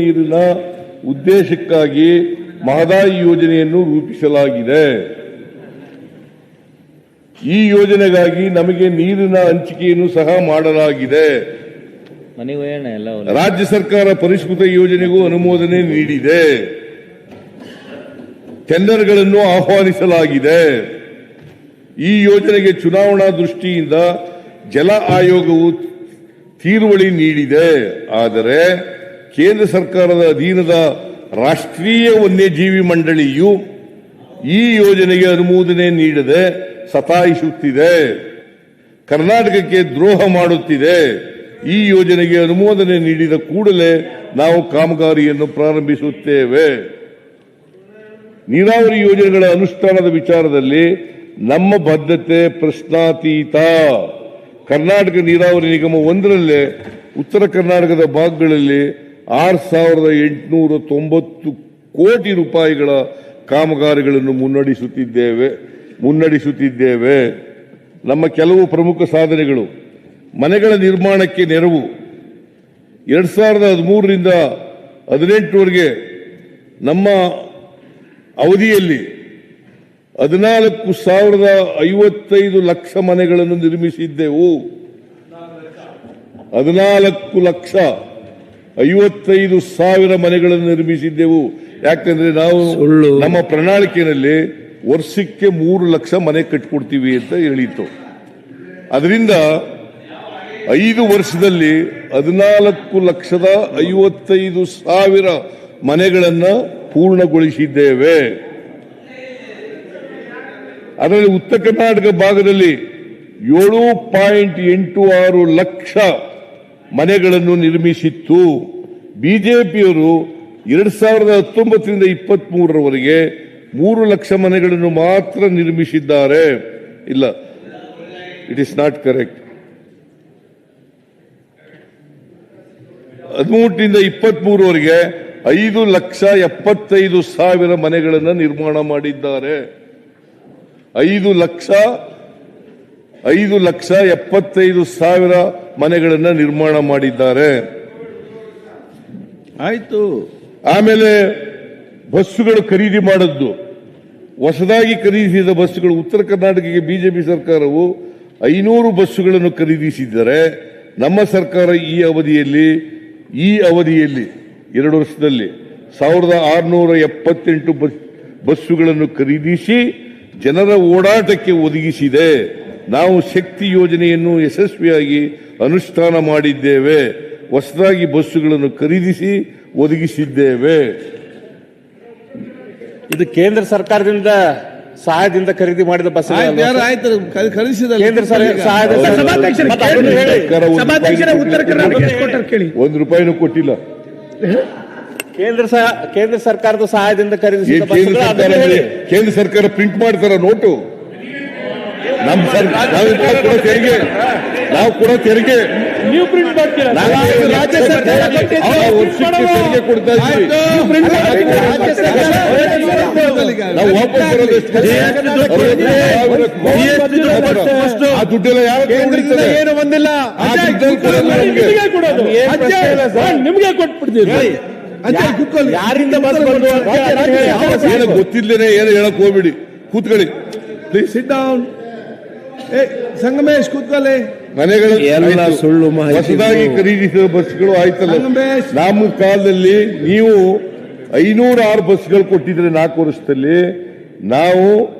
ನೀರಿನ ಉದ್ದೇಶಕ್ಕಾಗಿ ಮಹದಾಯಿ ಯೋಜನೆಯನ್ನು ರೂಪಿಸಲಾಗಿದೆ. ಈ ಯೋಜನೆಗಾಗಿ ನಮಗೆ ನೀರಿನ ಹಂಚಿಕೆಯನ್ನು ಸಹ ಮಾಡಲಾಗಿದೆ. ರಾಜ್ಯ ಸರ್ಕಾರ ಪರಿಷ್ಕೃತ ಯೋಜನೆಗೂ ಅನುಮೋದನೆ ನೀಡಿದೆ. ಟೆಂಡರ್ಗಳನ್ನು ಆಹ್ವಾನಿಸಲಾಗಿದೆ. ಈ ಯೋಜನೆಗೆ ಚುನಾವಣಾ ದೃಷ್ಟಿಯಿಂದ ಜಲ ಆಯೋಗವು ತೀರುವಳಿ ನೀಡಿದೆ. ಆದರೆ ಕೇಂದ್ರ ಸರ್ಕಾರದ ಅಧೀನದ ರಾಷ್ಟ್ರೀಯ ವನ್ಯಜೀವಿ ಮಂಡಳಿಯು ಈ ಯೋಜನೆಗೆ ಅನುಮೋದನೆ ನೀಡದೆ ಸತಾಯಿಸುತ್ತಿದೆ. ಕರ್ನಾಟಕಕ್ಕೆ ದ್ರೋಹ ಮಾಡುತ್ತಿದೆ. ಈ ಯೋಜನೆಗೆ ಅನುಮೋದನೆ ನೀಡಿದ ಕೂಡಲೇ ನಾವು ಕಾಮಗಾರಿಯನ್ನು ಪ್ರಾರಂಭಿಸುತ್ತೇವೆ. ನೀರಾವರಿ ಯೋಜನೆಗಳ ಅನುಷ್ಠಾನದ ವಿಚಾರದಲ್ಲಿ ನಮ್ಮ ಬದ್ಧತೆ ಪ್ರಶ್ನಾತೀತ. ಕರ್ನಾಟಕ ನೀರಾವರಿ ನಿಗಮ ಒಂದರಲ್ಲೇ ಉತ್ತರ ಕರ್ನಾಟಕದ ಭಾಗಗಳಲ್ಲಿ ಆರು ಸಾವಿರದ ಎಂಟುನೂರ ತೊಂಬತ್ತು ಕೋಟಿ ರೂಪಾಯಿಗಳ ಕಾಮಗಾರಿಗಳನ್ನು ಮುನ್ನಡೆಸುತ್ತಿದ್ದೇವೆ ಮುನ್ನಡೆಸುತ್ತಿದ್ದೇವೆ. ನಮ್ಮ ಕೆಲವು ಪ್ರಮುಖ ಸಾಧನೆಗಳು. ಮನೆಗಳ ನಿರ್ಮಾಣಕ್ಕೆ ನೆರವು. ಎರಡು ಸಾವಿರದ ಹದಿಮೂರರಿಂದ ಹದಿನೆಂಟರವರೆಗೆ ನಮ್ಮ ಅವಧಿಯಲ್ಲಿ ಹದಿನಾಲ್ಕು ಸಾವಿರದ ಐವತ್ತೈದು ಲಕ್ಷ ಮನೆಗಳನ್ನು ನಿರ್ಮಿಸಿದ್ದೆವು. ಹದಿನಾಲ್ಕು ಲಕ್ಷ. ಐವತ್ತೈದು ಸಾವಿರ ಮನೆಗಳನ್ನು ನಿರ್ಮಿಸಿದ್ದೆವು. ಯಾಕಂದ್ರೆ ನಾವು ನಮ್ಮ ಪ್ರಣಾಳಿಕೆಯಲ್ಲಿ ವರ್ಷಕ್ಕೆ ಮೂರು ಲಕ್ಷ ಮನೆ ಕಟ್ಕೊಡ್ತೀವಿ ಅಂತ ಹೇಳಿತ್ತು. ಅದರಿಂದ ಐದು ವರ್ಷದಲ್ಲಿ ಹದಿನಾಲ್ಕು ಲಕ್ಷದ ಐವತ್ತೈದು ಸಾವಿರ ಮನೆಗಳನ್ನ ಪೂರ್ಣಗೊಳಿಸಿದ್ದೇವೆ. ಅದರಲ್ಲಿ ಉತ್ತರ ಕರ್ನಾಟಕ ಭಾಗದಲ್ಲಿ ಏಳು ಪಾಯಿಂಟ್ ಎಂಟು ಆರು ಲಕ್ಷ ಮನೆಗಳನ್ನು ನಿರ್ಮಿಸಿತ್ತು. ಬಿಜೆಪಿಯವರು ಎರಡ್ ಸಾವಿರದ ಹತ್ತೊಂಬತ್ತರಿಂದ ಇಪ್ಪತ್ತ್ ಮೂರರವರೆಗೆ ಮೂರು ಲಕ್ಷ ಮನೆಗಳನ್ನು ಮಾತ್ರ ನಿರ್ಮಿಸಿದ್ದಾರೆ. ಇಲ್ಲ ಇಟ್ ಇಸ್ ನಾಟ್ ಕರೆಕ್ಟ್ ಹದಿಮೂರರಿಂದ ಇಪ್ಪತ್ತ್ ಮೂರವರೆಗೆ ಐದು ಲಕ್ಷ ಎಪ್ಪತ್ತೈದು ಸಾವಿರ ಮನೆಗಳನ್ನು ನಿರ್ಮಾಣ ಮಾಡಿದ್ದಾರೆ. ಐದು ಲಕ್ಷ ಐದು ಲಕ್ಷ ಎಪ್ಪತ್ತೈದು ಸಾವಿರ ಮನೆಗಳನ್ನು ನಿರ್ಮಾಣ ಮಾಡಿದ್ದಾರೆ. ಆಯ್ತು. ಆಮೇಲೆ ಬಸ್ಸುಗಳು ಖರೀದಿ ಮಾಡದ್ದು. ಹೊಸದಾಗಿ ಖರೀದಿಸಿದ ಬಸ್ಸುಗಳು ಉತ್ತರ ಕರ್ನಾಟಕಕ್ಕೆ ಬಿಜೆಪಿ ಸರ್ಕಾರವು ಐನೂರು ಬಸ್ಸುಗಳನ್ನು ಖರೀದಿಸಿದ್ದರೆ ನಮ್ಮ ಸರ್ಕಾರ ಈ ಅವಧಿಯಲ್ಲಿ ಈ ಅವಧಿಯಲ್ಲಿ ಎರಡು ವರ್ಷದಲ್ಲಿ ಸಾವಿರದ ಆರುನೂರ ಎಪ್ಪತ್ತೆಂಟು ಬಸ್ ಬಸ್ಸುಗಳನ್ನು ಖರೀದಿಸಿ ಜನರ ಓಡಾಟಕ್ಕೆ ಒದಗಿಸಿದೆ. ನಾವು ಶಕ್ತಿ ಯೋಜನೆಯನ್ನು ಯಶಸ್ವಿಯಾಗಿ ಅನುಷ್ಠಾನ ಮಾಡಿದ್ದೇವೆ. ಹೊಸದಾಗಿ ಬಸ್ಸುಗಳನ್ನು ಖರೀದಿಸಿ ಒದಗಿಸಿದ್ದೇವೆ. ಇದು ಕೇಂದ್ರ ಸರ್ಕಾರದಿಂದ ಸಹಾಯದಿಂದ ಖರೀದಿ ಮಾಡಿದ ಬಸ್ ಒಂದು ರೂಪಾಯಿನೂ ಕೊಟ್ಟಿಲ್ಲ. ಕೇಂದ್ರ ಕೇಂದ್ರ ಸರ್ಕಾರದ ಸಹಾಯದಿಂದ ಖರೀದಿಸಿದ ಕೇಂದ್ರ ಬಸ್ಸುಗಳು ಸರ್ಕಾರ ಕೇಂದ್ರ ಸರ್ಕಾರ ಪ್ರಿಂಟ್ ಮಾಡ್ತಾರ ನೋಟು. ನಮ್ಮ ಸರ್- ನಾವು ಕೂಡ ತೆರಿಗೆ. ನಾವು ಕೂಡ ತೆರಿಗೆ. ನೀವು ಪ್ರಿಂಟ್ ಮಾಡ್ತೀರಾ? ರಾಜ್ಯ ಸರ್ಕಾರ ವರ್ಷಕ್ಕೆ ತೆರಿಗೆ ಕೊಡ್ತಾ ಇದ್ದೀವಿ. ಸರ್ಕಾರ. ನಾವು ವಾಪಸ್? ಆ ದುಡ್ಡೆಲ್ಲ ಕೇಂದ್ರದಿಂದ ಏನು ಬಂದಿಲ್ಲ. ನಿಮ್ಗೆ. ಕೊಟ್ಬಿಡ್ತೀವಿ. ಯಾರಿಂದ ಬಸ್ ಬಂದು ಏನೋ ಏನು ಹೇಳಕ್ ಹೋಗ್ಬಿಡಿ. ಕೂತ್ಕೊಳ್ಳಿ. ಪ್ಲೀಸ್ ಸಿಟ್ ಡೌನ್ ಸಂಗಮೇಶ್ ಕೂತ್ಕೊಳ್ಳಿ ಮನೆಗಳು ಎಲ್ಲ ಸುಳ್ಳು ಮಾಹಿತಿ. ಹೊಸದಾಗಿ ಖರೀದಿಸಿದ ಬಸ್ಗಳು ಆಯ್ತಲ್ಲ. ನಮ್ಮ ಕಾಲದಲ್ಲಿ ನೀವು ಐನೂರ ಆರು ಬಸ್ಗಳು ಕೊಟ್ಟಿದ್ರೆ ನಾಲ್ಕು ವರ್ಷದಲ್ಲಿ ನಾವು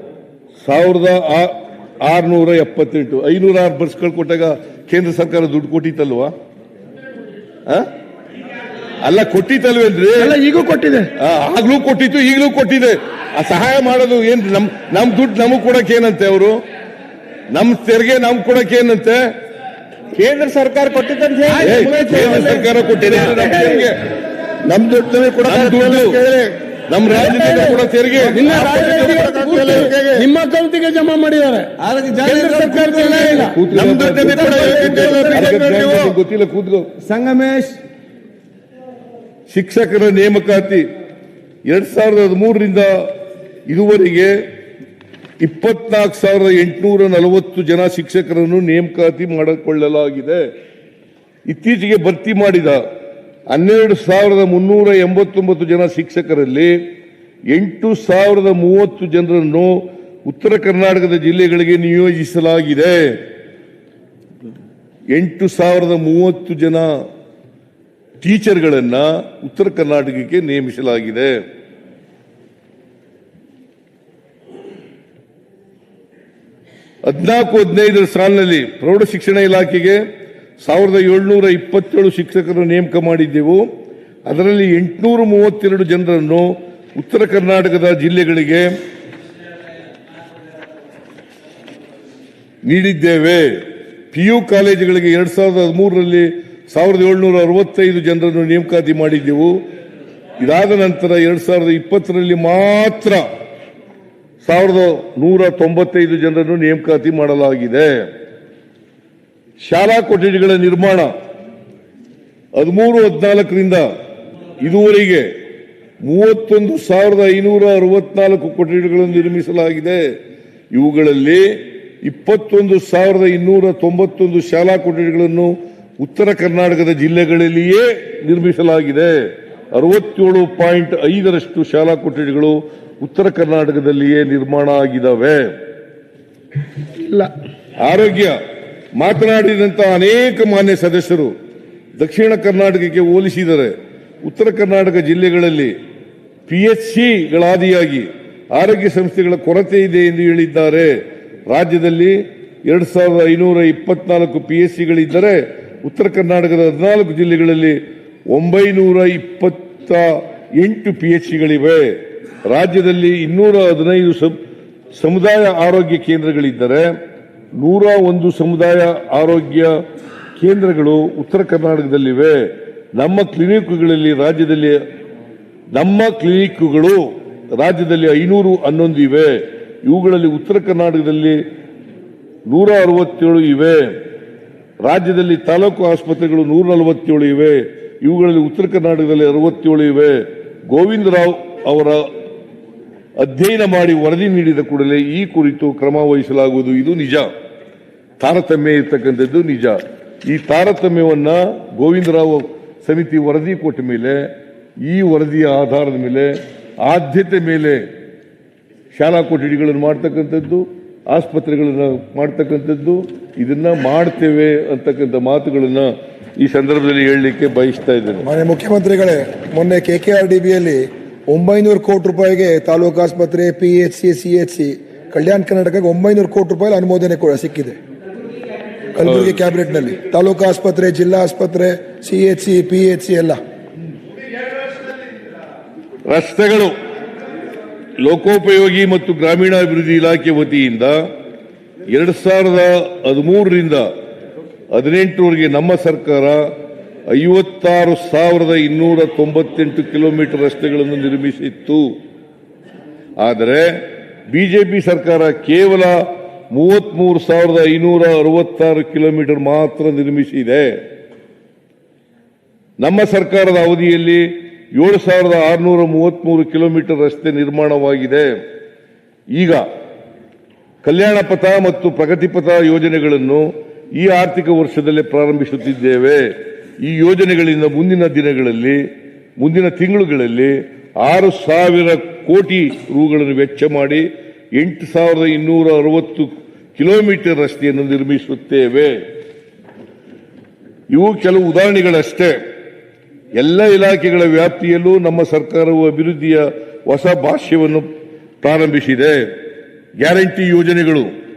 ಸಾವಿರದ ಆ- ಆರ್ನೂರ ಎಪ್ಪತ್ತೆಂಟು. ಐನೂರ ಆರು ಬಸ್ಗಳು ಕೊಟ್ಟಾಗ ಕೇಂದ್ರ ಸರ್ಕಾರ ದುಡ್ಡು ಕೊಟ್ಟಿತ್ತಲ್ವಾ? ಆ? ಅಲ್ಲ ಕೊಟ್ಟಿತ್ತಲ್ವೇನ್ರಿ ಅಲ್ಲ ಈಗೂ ಕೊಟ್ಟಿದೆ. ಆ, ಆಗ್ಲೂ ಕೊಟ್ಟಿತ್ತು ಈಗಲೂ ಕೊಟ್ಟಿದೆ. ಆ ಸಹಾಯ ಮಾಡೋದು ಏನ್ರಿ ನಮ್ ನಮ್ ದುಡ್ಡು ನಮಗ್ ಕೊಡಕ್ ಏನಂತೆ ಅವರು? ನಮ್ ತೆರಿಗೆ ನಮ್ ಕೊಡಕ್ ಏನಂತೆ? ಕೇಂದ್ರ ಸರ್ಕಾರ ಕೊಟ್ಟಿದ್ದಂತೆ ಕೇಂದ್ರ ಸರ್ಕಾರ ಕೊಟ್ಟಿದೆ ನಮ್ ತೆರಿಗೆ ನಮ್ ದುಡ್ಡು ಕೂಡ ನಮ್ ರಾಜ್ಯದಲ್ಲಿ ರಾಜ್ಯದಿಂದ ಕೊಡೋ ತೆರಿಗೆ ನಿಮ್ಮ ಅಕೌಂಟಿಗೆ ಜಮಾ ಮಾಡಿದ್ದಾರೆ. ಗೊತ್ತಿಲ್ಲ ಕೂತ್ಕೋ ಸಂಗಮೇಶ್. ಶಿಕ್ಷಕರ ನೇಮಕಾತಿ ಎರಡ್ ಸಾವಿರದ ಹದಿಮೂರರಿಂದ ಇದುವರೆಗೆ ಇಪ್ಪತ್ನಾಲ್ಕು ಸಾವಿರದ ಎಂಟುನೂರ ನಲವತ್ತು ಜನ ಶಿಕ್ಷಕರನ್ನು ನೇಮಕಾತಿ ಮಾಡಿಕೊಳ್ಳಲಾಗಿದೆ. ಇತ್ತೀಚೆಗೆ ಭರ್ತಿ ಮಾಡಿದ ಹನ್ನೆರಡು ಸಾವಿರದ ಮುನ್ನೂರ ಎಂಬತ್ತೊಂಬತ್ತು ಜನ ಶಿಕ್ಷಕರಲ್ಲಿ ಎಂಟು ಸಾವಿರದ ಮೂವತ್ತು ಜನರನ್ನು ಉತ್ತರ ಕರ್ನಾಟಕದ ಜಿಲ್ಲೆಗಳಿಗೆ ನಿಯೋಜಿಸಲಾಗಿದೆ. ಎಂಟು ಸಾವಿರದ ಮೂವತ್ತು ಜನ ಟೀಚರ್ಗಳನ್ನು ಉತ್ತರ ಕರ್ನಾಟಕಕ್ಕೆ ನೇಮಿಸಲಾಗಿದೆ. ಹದಿನಾಲ್ಕು, ಹದಿನೈದರ ಸಾಲಿನಲ್ಲಿ ಪ್ರೌಢ ಶಿಕ್ಷಣ ಇಲಾಖೆಗೆ ಸಾವಿರದ ಏಳ್ನೂರ ಇಪ್ಪತ್ತೇಳು ಶಿಕ್ಷಕರನ್ನು ನೇಮಕ ಮಾಡಿದ್ದೆವು. ಅದರಲ್ಲಿ ಎಂಟುನೂರ ಮೂವತ್ತೆರಡು ಜನರನ್ನು ಉತ್ತರ ಕರ್ನಾಟಕದ ಜಿಲ್ಲೆಗಳಿಗೆ ನೀಡಿದ್ದೇವೆ. ಪಿಯು ಕಾಲೇಜುಗಳಿಗೆ ಎರಡ್ ಸಾವಿರದ ಹದಿಮೂರರಲ್ಲಿ ಸಾವಿರದ ಏಳ್ನೂರ ಅರವತ್ತೈದು ಜನರನ್ನು ನೇಮಕಾತಿ ಮಾಡಿದ್ದೆವು. ಇದಾದ ನಂತರ ಎರಡ್ ಸಾವಿರದ ಇಪ್ಪತ್ತರಲ್ಲಿ ಮಾತ್ರ ಸಾವಿರದ ನೂರ ತೊಂಬತ್ತೈದು ಜನರನ್ನು ನೇಮಕಾತಿ ಮಾಡಲಾಗಿದೆ. ಶಾಲಾ ಕೊಠಡಿಗಳ ನಿರ್ಮಾಣ ಹದಿಮೂರು ಹದಿನಾಲ್ಕರಿಂದ ಇದುವರೆಗೆ ಮೂವತ್ತೊಂದು ಸಾವಿರದ ಐನೂರ ಅರವತ್ನಾಲ್ಕು ಕೊಠಡಿಗಳನ್ನು ನಿರ್ಮಿಸಲಾಗಿದೆ. ಇವುಗಳಲ್ಲಿ ಇಪ್ಪತ್ತೊಂದು ಸಾವಿರದ ಇನ್ನೂರ ತೊಂಬತ್ತೊಂದು ಶಾಲಾ ಕೊಠಡಿಗಳನ್ನು ಉತ್ತರ ಕರ್ನಾಟಕದ ಜಿಲ್ಲೆಗಳಲ್ಲಿಯೇ ನಿರ್ಮಿಸಲಾಗಿದೆ. ಅರವತ್ತೇಳು ಪಾಯಿಂಟ್ ಐದರಷ್ಟು ಶಾಲಾ ಕೊಠಡಿಗಳು ಉತ್ತರ ಕರ್ನಾಟಕದಲ್ಲಿಯೇ ನಿರ್ಮಾಣ ಆಗಿದ್ದಾವೆ. ಇಲ್ಲ. ಆರೋಗ್ಯ ಮಾತನಾಡಿದಂತಹ ಅನೇಕ ಮಾನ್ಯ ಸದಸ್ಯರು ದಕ್ಷಿಣ ಕರ್ನಾಟಕಕ್ಕೆ ಹೋಲಿಸಿದರೆ ಉತ್ತರ ಕರ್ನಾಟಕ ಜಿಲ್ಲೆಗಳಲ್ಲಿ ಪಿಎಚ್ಸಿಗಳಾದಿಯಾಗಿ ಆರೋಗ್ಯ ಸಂಸ್ಥೆಗಳ ಕೊರತೆ ಇದೆ ಎಂದು ಹೇಳಿದ್ದಾರೆ. ರಾಜ್ಯದಲ್ಲಿ ಎರಡು ಸಾವಿರದ ಐನೂರ ಇಪ್ಪತ್ನಾಲ್ಕು ಪಿಎಸ್ಸಿಗಳಿದ್ದರೆ ಉತ್ತರ ಕರ್ನಾಟಕದ ಹದಿನಾಲ್ಕು ಜಿಲ್ಲೆಗಳಲ್ಲಿ ಒಂಬೈನೂರ ಇಪ್ಪತ್ತ ಎಂಟು ಪಿಎಚ್ಸಿಗಳಿವೆ ರಾಜ್ಯದಲ್ಲಿ ಇನ್ನೂರ ಹದಿನೈದು ಸಮುದಾಯ ಆರೋಗ್ಯ ಕೇಂದ್ರಗಳಿದ್ದರೆ ನೂರ ಒಂದು ಸಮುದಾಯ ಆರೋಗ್ಯ ಕೇಂದ್ರಗಳು ಉತ್ತರ ಕರ್ನಾಟಕದಲ್ಲಿವೆ. ನಮ್ಮ ಕ್ಲಿನಿಕ್ಗಳಲ್ಲಿ ರಾಜ್ಯದಲ್ಲಿ, ನಮ್ಮ ಕ್ಲಿನಿಕ್ಗಳು ರಾಜ್ಯದಲ್ಲಿ ಐನೂರು ಹನ್ನೊಂದು ಇವೆ. ಇವುಗಳಲ್ಲಿ ಉತ್ತರ ಕರ್ನಾಟಕದಲ್ಲಿ ನೂರ ಅರವತ್ತೇಳು ಇವೆ. ರಾಜ್ಯದಲ್ಲಿ ತಾಲೂಕು ಆಸ್ಪತ್ರೆಗಳು ನೂರ ನಲವತ್ತೇಳು ಇವೆ. ಇವುಗಳಲ್ಲಿ ಉತ್ತರ ಕರ್ನಾಟಕದಲ್ಲಿ ಅರವತ್ತೇಳು ಇವೆ. ಗೋವಿಂದರಾವ್ ಅವರ ಅಧ್ಯಯನ ಮಾಡಿ ವರದಿ ನೀಡಿದ ಕೂಡಲೇ ಈ ಕುರಿತು ಕ್ರಮ ವಹಿಸಲಾಗುವುದು. ಇದು ನಿಜ. ತಾರತಮ್ಯ ಇರ್ತಕ್ಕಂಥದ್ದು ನಿಜ. ಈ ತಾರತಮ್ಯವನ್ನು ಗೋವಿಂದರಾವ್ ಸಮಿತಿ ವರದಿ ಕೊಟ್ಟ ಮೇಲೆ, ಈ ವರದಿಯ ಆಧಾರದ ಮೇಲೆ, ಆದ್ಯತೆ ಮೇಲೆ ಶಾಲಾ ಕೊಠಡಿಗಳನ್ನು ಮಾಡ್ತಕ್ಕಂಥದ್ದು, ಆಸ್ಪತ್ರೆಗಳನ್ನು ಮಾಡ್ತಕ್ಕಂಥದ್ದು, ಇದನ್ನು ಮಾಡ್ತೇವೆ ಅಂತಕ್ಕಂಥ ಮಾತುಗಳನ್ನು ಈ ಸಂದರ್ಭದಲ್ಲಿ ಹೇಳಲಿಕ್ಕೆ ಬಯಸ್ತಾ ಇದ್ದೇನೆ. ಮಾನ್ಯ ಮುಖ್ಯಮಂತ್ರಿಗಳೇ, ಮೊನ್ನೆ ಕೆ ಕೆ ಆರ್ ಡಿ ಡಿಬಿಯಲ್ಲಿ ಒಂಬೈನೂರು ಕೋಟಿ ರೂಪಾಯಿಗೆ ತಾಲೂಕು ಆಸ್ಪತ್ರೆ P H C C H C Kalyana ಕರ್ನಾಟಕಕ್ಕೆ ಒಂಬೈನೂರು ಕೋಟಿ ರೂಪಾಯಿ ಅನುಮೋದನೆ ಕೂಡ ಸಿಕ್ಕಿದೆ. ಕಲಬುರಗಿ ಕ್ಯಾಬಿನೆಟ್ನಲ್ಲಿ. ತಾಲೂಕು ಆಸ್ಪತ್ರೆ ಜಿಲ್ಲಾ ಆಸ್ಪತ್ರೆ C H C P H C ಎಲ್ಲ. ರಸ್ತೆಗಳು ಲೋಕೋಪಯೋಗಿ ಮತ್ತು ಗ್ರಾಮೀಣಾಭಿವೃದ್ಧಿ ಇಲಾಖೆ ವತಿಯಿಂದ ಎರಡು ಸಾವಿರದ ಹದಿಮೂರರಿಂದ ಹದಿನೆಂಟರವರೆಗೆ ನಮ್ಮ ಸರ್ಕಾರ ಐವತ್ತಾರು ಸಾವಿರದ ಇನ್ನೂರ ತೊಂಬತ್ತೆಂಟು ಕಿಲೋಮೀಟರ್ ರಸ್ತೆಗಳನ್ನು ನಿರ್ಮಿಸಿತ್ತು. ಆದರೆ ಬಿಜೆಪಿ ಸರ್ಕಾರ ಕೇವಲ ಮೂವತ್ಮೂರು ಸಾವಿರದ ಐನೂರ ಅರವತ್ತಾರು ಕಿಲೋಮೀಟರ್ ಮಾತ್ರ ನಿರ್ಮಿಸಿದೆ. ನಮ್ಮ ಸರ್ಕಾರದ ಅವಧಿಯಲ್ಲಿ ಏಳು ಸಾವಿರದ ಆರುನೂರ ಮೂವತ್ಮೂರು ಕಿಲೋಮೀಟರ್ ರಸ್ತೆ ನಿರ್ಮಾಣವಾಗಿದೆ. ಈಗ ಕಲ್ಯಾಣ ಪಥ ಮತ್ತು ಪ್ರಗತಿ ಪಥ ಯೋಜನೆಗಳನ್ನು ಈ ಆರ್ಥಿಕ ವರ್ಷದಲ್ಲೇ ಪ್ರಾರಂಭಿಸುತ್ತಿದ್ದೇವೆ. ಈ ಯೋಜನೆಗಳಿಂದ ಮುಂದಿನ ದಿನಗಳಲ್ಲಿ, ಮುಂದಿನ ತಿಂಗಳುಗಳಲ್ಲಿ ಆರು ಸಾವಿರ ಕೋಟಿ ರೂಗಳನ್ನು ವೆಚ್ಚ ಮಾಡಿ ಎಂಟು ಸಾವಿರದ ಇನ್ನೂರ ಅರವತ್ತು ಕಿಲೋಮೀಟರ್ ರಸ್ತೆಯನ್ನು ನಿರ್ಮಿಸುತ್ತೇವೆ. ಇವು ಕೆಲವು ಉದಾಹರಣೆಗಳಷ್ಟೇ. ಎಲ್ಲ ಇಲಾಖೆಗಳ ವ್ಯಾಪ್ತಿಯಲ್ಲೂ ನಮ್ಮ ಸರ್ಕಾರವು ಅಭಿವೃದ್ಧಿಯ ಹೊಸ ಭಾಷ್ಯವನ್ನು ಪ್ರಾರಂಭಿಸಿದೆ. ಗ್ಯಾರಂಟಿ ಯೋಜನೆಗಳು.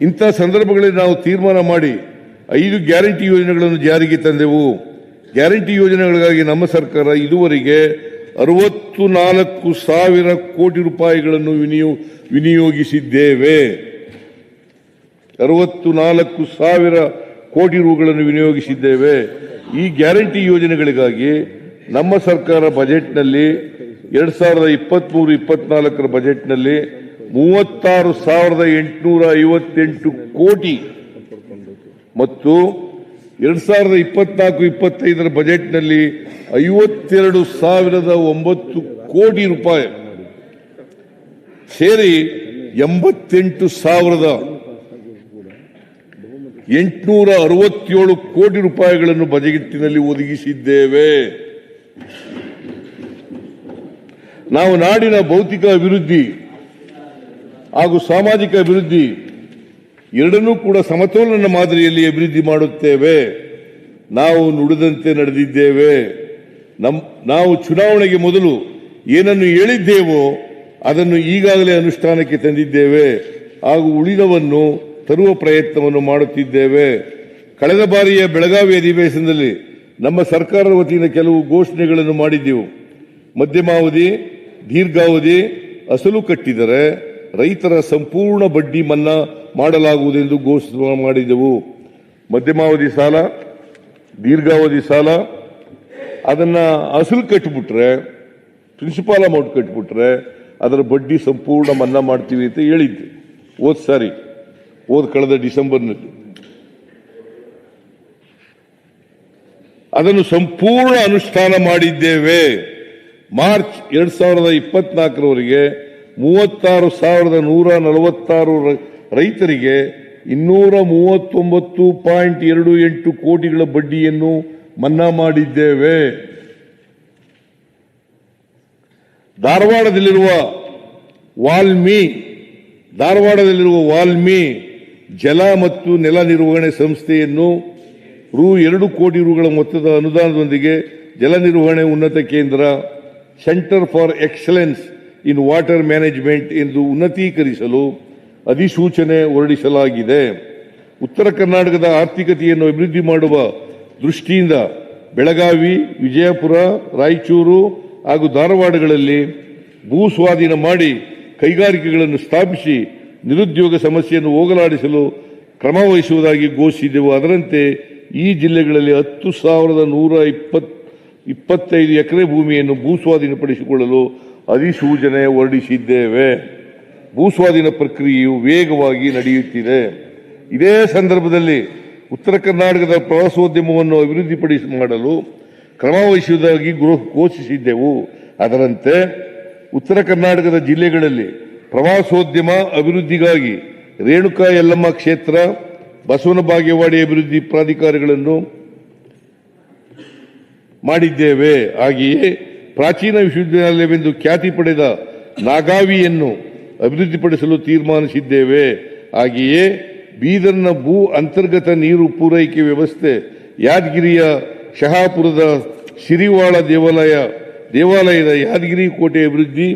ಇಂಥ ಸಂದರ್ಭಗಳಲ್ಲಿ ನಾವು ತೀರ್ಮಾನ ಮಾಡಿ ಐದು ಗ್ಯಾರಂಟಿ ಯೋಜನೆಗಳನ್ನು ಜಾರಿಗೆ ತಂದೆವು. ಗ್ಯಾರಂಟಿ ಯೋಜನೆಗಳಿಗಾಗಿ ನಮ್ಮ ಸರ್ಕಾರ ಇದುವರೆಗೆ ಅರವತ್ತು ನಾಲ್ಕು ಸಾವಿರ ಕೋಟಿ ರೂಪಾಯಿಗಳನ್ನು ವಿನಿಯೋ, ವಿನಿಯೋಗಿಸಿದ್ದೇವೆ. ಅರವತ್ತು ನಾಲ್ಕು ಸಾವಿರ ಕೋಟಿ ರೂಗಳನ್ನು ವಿನಿಯೋಗಿಸಿದ್ದೇವೆ. ಈ ಗ್ಯಾರಂಟಿ ಯೋಜನೆಗಳಿಗಾಗಿ ನಮ್ಮ ಸರ್ಕಾರ ಬಜೆಟ್ನಲ್ಲಿ ಎರಡ್ ಸಾವಿರದ ಇಪ್ಪತ್ಮೂರು, ಇಪ್ಪತ್ನಾಲ್ಕರ ಬಜೆಟ್ನಲ್ಲಿ ಮೂವತ್ತಾರು ಸಾವಿರದ ಎಂಟುನೂರ ಐವತ್ತೆಂಟು ಕೋಟಿ ಮತ್ತು ಎರಡ್ ಸಾವಿರದ ಇಪ್ಪತ್ನಾಲ್ಕು, ಇಪ್ಪತ್ತೈದರ ಬಜೆಟ್ನಲ್ಲಿ ಐವತ್ತೆರಡು ಸಾವಿರದ ಒಂಬತ್ತು ಕೋಟಿ ರೂಪಾಯಿ ಸೇರಿ ಎಂಬತ್ತೆಂಟು ಸಾವಿರದ ಎಂಟುನೂರ ಅರವತ್ತೇಳು ಕೋಟಿ ರೂಪಾಯಿಗಳನ್ನು ಬಜೆಟಿನಲ್ಲಿ ಒದಗಿಸಿದ್ದೇವೆ. ನಾವು ನಾಡಿನ ಭೌತಿಕ ಅಭಿವೃದ್ಧಿ ಹಾಗೂ ಸಾಮಾಜಿಕ ಅಭಿವೃದ್ಧಿ ಎರಡನ್ನೂ ಕೂಡ ಸಮತೋಲನ ಮಾದರಿಯಲ್ಲಿ ಅಭಿವೃದ್ಧಿ ಮಾಡುತ್ತೇವೆ. ನಾವು ನುಡಿದಂತೆ ನಡೆದಿದ್ದೇವೆ. ನಾವು ಚುನಾವಣೆಗೆ ಮೊದಲು ಏನನ್ನು ಹೇಳಿದ್ದೇವೋ ಅದನ್ನು ಈಗಾಗಲೇ ಅನುಷ್ಠಾನಕ್ಕೆ ತಂದಿದ್ದೇವೆ. ಹಾಗೂ ಉಳಿದವನ್ನು ತರುವ ಪ್ರಯತ್ನವನ್ನು ಮಾಡುತ್ತಿದ್ದೇವೆ. ಕಳೆದ ಬಾರಿಯ ಬೆಳಗಾವಿ ಅಧಿವೇಶನದಲ್ಲಿ ನಮ್ಮ ಸರ್ಕಾರದ ವತಿಯಿಂದ ಕೆಲವು ಘೋಷಣೆಗಳನ್ನು ಮಾಡಿದ್ದೆವು. ಮಧ್ಯಮಾವಧಿ ದೀರ್ಘಾವಧಿ, ಅಸಲು ಕಟ್ಟಿದರೆ ರೈತರ ಸಂಪೂರ್ಣ ಬಡ್ಡಿ ಮನ್ನಾ ಮಾಡಲಾಗುವುದೆಂದು ಘೋಷಣೆ ಮಾಡಿದೆವು. ಮಧ್ಯಮಾವಧಿ ಸಾಲ, ದೀರ್ಘಾವಧಿ ಸಾಲ, ಅದನ್ನ ಅಸಲು ಕಟ್ಟಿಬಿಟ್ರೆ ಪ್ರಿನ್ಸಿಪಾಲ್ ಅಮೌಂಟ್ ಕಟ್ಟಿಬಿಟ್ರೆ ಅದರ ಬಡ್ಡಿ ಸಂಪೂರ್ಣ ಮನ್ನಾ ಮಾಡ್ತೀವಿ ಅಂತ ಹೇಳಿದ್ದೆ ಹೋದ ಸಾರಿ ಓದ್ ಕಳೆದ ಡಿಸೆಂಬರ್ನಲ್ಲಿ. ಅದನ್ನು ಸಂಪೂರ್ಣ ಅನುಷ್ಠಾನ ಮಾಡಿದ್ದೇವೆ. ಮಾರ್ಚ್ ಎರಡ್ ಸಾವಿರದ ಇಪ್ಪತ್ನಾಲ್ಕರವರೆಗೆ ಮೂವತ್ತಾರು ಸಾವಿರದ ನೂರ ನಲವತ್ತಾರು ರೈತರಿಗೆ ಇನ್ನೂರ ಮೂವತ್ತೊಂಬತ್ತು ಪಾಯಿಂಟ್ ಎರಡು ಎಂಟು ಕೋಟಿಗಳ ಬಡ್ಡಿಯನ್ನು ಮನ್ನಾ ಮಾಡಿದ್ದೇವೆ. ಧಾರವಾಡದಲ್ಲಿರುವ ವಾಲ್ಮಿ ಧಾರವಾಡದಲ್ಲಿರುವ ವಾಲ್ಮಿ ಜಲ ಮತ್ತು ನೆಲ ನಿರ್ವಹಣೆ ಸಂಸ್ಥೆಯನ್ನು ರು ಎರಡು ಕೋಟಿ ರುಗಳ ಮೊತ್ತದ ಅನುದಾನದೊಂದಿಗೆ ಜಲ ನಿರ್ವಹಣೆ ಉನ್ನತ ಕೇಂದ್ರ centre for excellence in water management ಎಂದು ಉನ್ನತೀಕರಿಸಲು ಅಧಿಸೂಚನೆ ಹೊರಡಿಸಲಾಗಿದೆ. ಉತ್ತರ ಕರ್ನಾಟಕದ ಆರ್ಥಿಕತೆಯನ್ನು ಅಭಿವೃದ್ಧಿ ಮಾಡುವ ದೃಷ್ಟಿಯಿಂದ ಬೆಳಗಾವಿ, ವಿಜಯಪುರ, ರಾಯಚೂರು ಹಾಗೂ ಧಾರವಾಡಗಳಲ್ಲಿ ಭೂ ಸ್ವಾಧೀನ ಮಾಡಿ ಕೈಗಾರಿಕೆಗಳನ್ನು ಸ್ಥಾಪಿಸಿ ನಿರುದ್ಯೋಗ ಸಮಸ್ಯೆಯನ್ನು ಹೋಗಲಾಡಿಸಲು ಕ್ರಮ ವಹಿಸುವುದಾಗಿ ಘೋಷಿಸಿದೆವು. ಅದರಂತೆ ಈ ಜಿಲ್ಲೆಗಳಲ್ಲಿ ಹತ್ತು ಸಾವಿರದ ನೂರ ಇಪ್ಪತ್ ಇಪ್ಪತ್ತೈದು ಎಕರೆ ಭೂಮಿಯನ್ನು ಭೂ ಸ್ವಾಧೀನಪಡಿಸಿಕೊಳ್ಳಲು ಅಧಿಸೂಚನೆ ಹೊರಡಿಸಿದ್ದೇವೆ. ಭೂಸ್ವಾಧೀನ ಪ್ರಕ್ರಿಯೆಯು ವೇಗವಾಗಿ ನಡೆಯುತ್ತಿದೆ. ಇದೇ ಸಂದರ್ಭದಲ್ಲಿ ಉತ್ತರ ಕರ್ನಾಟಕದ ಪ್ರವಾಸೋದ್ಯಮವನ್ನು ಅಭಿವೃದ್ಧಿಪಡಿಸಿ ಮಾಡಲು ಕ್ರಮ ವಹಿಸುವುದಾಗಿ ಗೃಹ- ಘೋಷಿಸಿದ್ದೆವು. ಅದರಂತೆ ಉತ್ತರ ಕರ್ನಾಟಕದ ಜಿಲ್ಲೆಗಳಲ್ಲಿ ಪ್ರವಾಸೋದ್ಯಮ ಅಭಿವೃದ್ಧಿಗಾಗಿ ರೇಣುಕಾ ಯಲ್ಲಮ್ಮ ಕ್ಷೇತ್ರ, ಬಸವನ ಬಾಗೇವಾಡಿ ಅಭಿವೃದ್ಧಿ ಪ್ರಾಧಿಕಾರಗಳನ್ನು ಮಾಡಿದ್ದೇವೆ. ಹಾಗೆಯೇ ಪ್ರಾಚೀನ ವಿಶ್ವವಿದ್ಯಾಲಯವೆಂದು ಖ್ಯಾತಿ ಪಡೆದ ನಾಗಾವಿಯನ್ನು ಅಭಿವೃದ್ಧಿಪಡಿಸಲು ತೀರ್ಮಾನಿಸಿದ್ದೇವೆ. ಹಾಗೆಯೇ ಬೀದರ್ನ ಭೂ ಅಂತರ್ಗತ ನೀರು ಪೂರೈಕೆ ವ್ಯವಸ್ಥೆ, ಯಾದಗಿರಿಯ ಶಹಾಪುರದ ಸಿರಿವಾಳ ದೇವಾಲಯ, ದೇವಾಲಯದ ಯಾದಗಿರಿ ಕೋಟೆ ಅಭಿವೃದ್ಧಿ,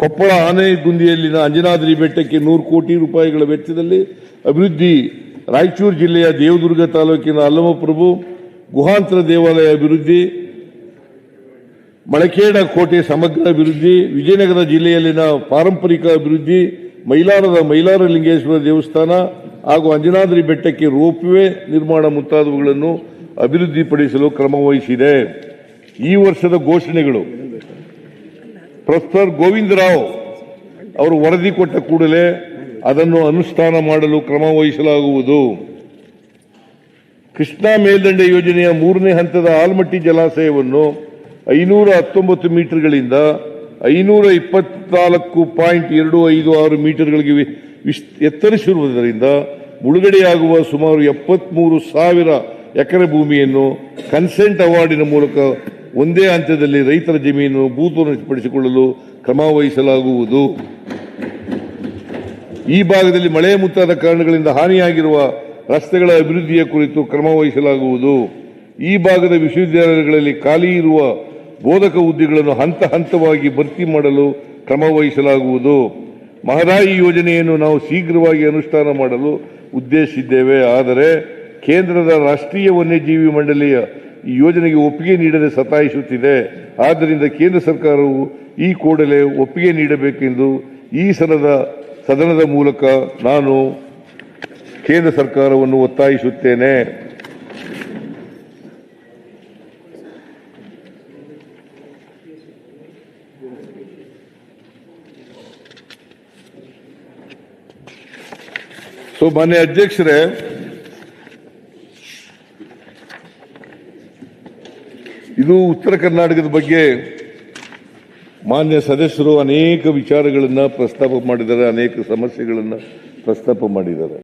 ಕೊಪ್ಪಳ ಆನೆಗುಂದಿಯಲ್ಲಿನ ಅಂಜನಾದ್ರಿ ಬೆಟ್ಟಕ್ಕೆ ನೂರು ಕೋಟಿ ರೂಪಾಯಿಗಳ ವೆಚ್ಚದಲ್ಲಿ ಅಭಿವೃದ್ಧಿ, ರಾಯಚೂರು ಜಿಲ್ಲೆಯ ದೇವದುರ್ಗ ತಾಲೂಕಿನ ಅಲ್ಲಮಪ್ರಭು, ಗುಹಾಂತರ ದೇವಾಲಯ ಅಭಿವೃದ್ಧಿ ಮಳಖೇಡ ಕೋಟೆ ಸಮಗ್ರ ಅಭಿವೃದ್ಧಿ, ವಿಜಯನಗರ ಜಿಲ್ಲೆಯಲ್ಲಿನ ಪಾರಂಪರಿಕ ಅಭಿವೃದ್ಧಿ, ಮೈಲಾರದ ಮೈಲಾರ ಲಿಂಗೇಶ್ವರ ದೇವಸ್ಥಾನ ಹಾಗೂ ಅಂಜನಾದ್ರಿ ಬೆಟ್ಟಕ್ಕೆ ರೋಪ್ವೇ ನಿರ್ಮಾಣ ಮುಂತಾದವುಗಳನ್ನು ಅಭಿವೃದ್ಧಿಪಡಿಸಲು ಕ್ರಮವಹಿಸಿದೆ ಈ ವರ್ಷದ ಘೋಷಣೆಗಳು. ಪ್ರೊಫೆಸರ್ ಗೋವಿಂದರಾವ್ ಅವರು ವರದಿ ಕೊಟ್ಟ ಕೂಡಲೇ ಅದನ್ನು ಅನುಷ್ಠಾನ ಮಾಡಲು ಕ್ರಮ ವಹಿಸಲಾಗುವುದು. ಕೃಷ್ಣಾ ಮೇಲ್ದಂಡೆ ಯೋಜನೆಯ ಮೂರನೇ ಹಂತದ ಆಲ್ಮಟ್ಟಿ ಜಲಾಶಯವನ್ನು ಐನೂರ ಹತ್ತೊಂಬತ್ತು ಮೀಟರ್ಗಳಿಂದ ಐನೂರ ಇಪ್ಪತ್ನಾಲ್ಕು ಪಾಯಿಂಟ್ ಎರಡು ಐದು ಆರು ಮೀಟರ್ಗಳಿಗೆ ವಿ- ವಿಸ್- ಎತ್ತರಿಸಿರುವುದರಿಂದ ಮುಳುಗಡೆಯಾಗುವ ಸುಮಾರು ಎಪ್ಪತ್ಮೂರು ಸಾವಿರ ಎಕರೆ ಭೂಮಿಯನ್ನು ಕನ್ಸೆಂಟ್ ಅವಾರ್ಡಿನ ಮೂಲಕ ಒಂದೇ ಹಂತದಲ್ಲಿ ರೈತರ ಜಮೀನು ಭೂತುಪಡಿಸಿಕೊಳ್ಳಲು ಕ್ರಮ ವಹಿಸಲಾಗುವುದು ಈ ಭಾಗದಲ್ಲಿ ಮಳೆ ಮುಂತಾದ ಕಾರಣಗಳಿಂದ ಹಾನಿಯಾಗಿರುವ ರಸ್ತೆಗಳ ಅಭಿವೃದ್ಧಿಯ ಕುರಿತು ಕ್ರಮ ವಹಿಸಲಾಗುವುದು ಈ ಭಾಗದ ವಿಶ್ವವಿದ್ಯಾಲಯಗಳಲ್ಲಿ ಖಾಲಿ ಇರುವ ಬೋಧಕ ಹುದ್ದೆಗಳನ್ನು ಹಂತ ಹಂತವಾಗಿ ಭರ್ತಿ ಮಾಡಲು ಕ್ರಮ ವಹಿಸಲಾಗುವುದು. ಮಹದಾಯಿ ಯೋಜನೆಯನ್ನು ನಾವು ಶೀಘ್ರವಾಗಿ ಅನುಷ್ಠಾನ ಮಾಡಲು ಉದ್ದೇಶಿಸಿದ್ದೇವೆ. ಆದರೆ ಕೇಂದ್ರದ ರಾಷ್ಟ್ರೀಯ ವನ್ಯಜೀವಿ ಮಂಡಳಿಯ ಈ ಯೋಜನೆಗೆ ಒಪ್ಪಿಗೆ ನೀಡದೆ ಸತಾಯಿಸುತ್ತಿದೆ. ಆದ್ದರಿಂದ ಕೇಂದ್ರ ಸರ್ಕಾರವು ಈ ಕೂಡಲೇ ಒಪ್ಪಿಗೆ ನೀಡಬೇಕೆಂದು ಈ ಸಲದ ಸದನದ ಮೂಲಕ ನಾನು ಕೇಂದ್ರ ಸರ್ಕಾರವನ್ನು ಒತ್ತಾಯಿಸುತ್ತೇನೆ. ಮಾನ್ಯ ಅಧ್ಯಕ್ಷರೇ, ಇದು ಉತ್ತರ ಕರ್ನಾಟಕದ ಬಗ್ಗೆ ಮಾನ್ಯ ಸದಸ್ಯರು ಅನೇಕ ವಿಚಾರಗಳನ್ನು ಪ್ರಸ್ತಾಪ ಮಾಡಿದ್ದಾರೆ, ಅನೇಕ ಸಮಸ್ಯೆಗಳನ್ನು ಪ್ರಸ್ತಾಪ ಮಾಡಿದ್ದಾರೆ.